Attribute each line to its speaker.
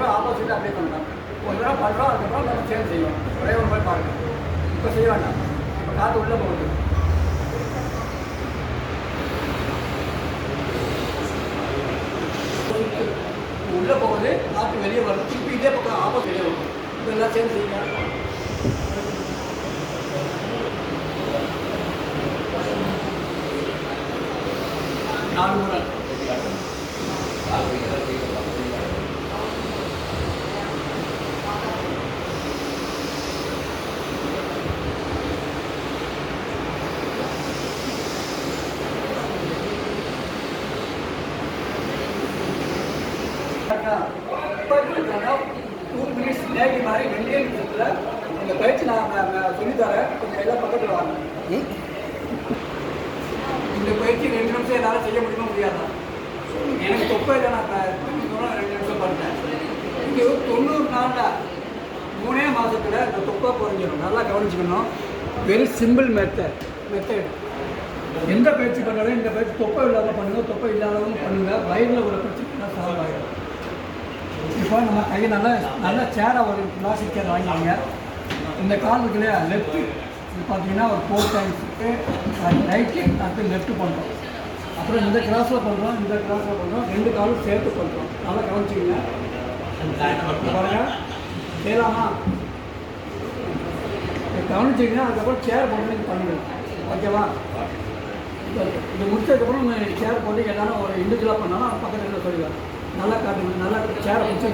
Speaker 1: போய் opposite apply பண்ணுறோம் ஒரு தடவை பண்ணுறோம் அதுக்கப்புறம் நம்ம சேஞ்ச் செய்வோம் ஒரே ஒரு போய் பாருங்க. இப்போ செய்ய வேண்டாம். இப்போ காற்று உள்ளே போகுது. உள்ளே போகுது காற்று வெளியே வரும். திருப்பி இதே பக்கம் ஆப்போசிட் வெளியே வரும். இதெல்லாம் சேஞ்ச் செய்யுங்க. நாலு முறை. டூ மினிட்ஸ் நேகி மாதிரி ரெண்டே நிமிஷத்தில் இந்த பயிற்சி நான் நான் நான் சொல்லித்தரேன் கொஞ்சம் எல்லாம் பக்கத்தில் வாங்க. இந்த பயிற்சி ரெண்டு நிமிஷம் என்னால் செய்ய முடியுமா முடியாதா? எனக்கு தொப்பையில் நான் க- சொன்னா ரெண்டு நிமிஷம் பண்ணேன் இது தொண்ணூறு நாளில் மூணே மாதத்தில் இந்த தொப்பை குறைஞ்சிடும் நல்லா கவனிச்சுக்கணும். வெரி சிம்பிள் மெத்தட் மெத்தட் எந்த பயிற்சி பண்ணாலும் இந்த பயிற்சி தொப்பை இல்லாமல் பண்ணுங்க தொப்பை இல்லாதவங்க பண்ணுங்க. வயிறில் ஒரு பிரச்சனை இப்போ நம்ம கையை நல்லா நல்லா சேரை ஒரு பிளாஸ்டிக் சேர் வாங்கிங்க இந்த கால் இல்லையா லெஃப்ட்டு இது பார்த்தீங்கன்னா ஒரு ஃபோர் டைம்ஸுக்கு ரைட்டு அடுத்து லெஃப்ட் பண்ணுறோம் அப்புறம் இந்த கிளாஸில் பண்ணுறோம் இந்த கிளாஸில் பண்ணுறோம் ரெண்டு காலும் சேர்த்து பண்ணுறோம் நல்லா கவனிச்சிக்கங்க. பாருங்க. செய்யலாமா? கவனிச்சிங்கன்னா அதுக்கப்புறம் சேர் போட்டு நீங்கள் ஓகேவா இது முடிச்சதுக்கப்புறம் சேர் போட்டு எல்லாரும் ஒரு இண்டிவிஜுவலாக பண்ணாலும் பக்கத்தில் என்ன நல்லா காட்டுங்க. நல்லா சேரை பிடிச்சி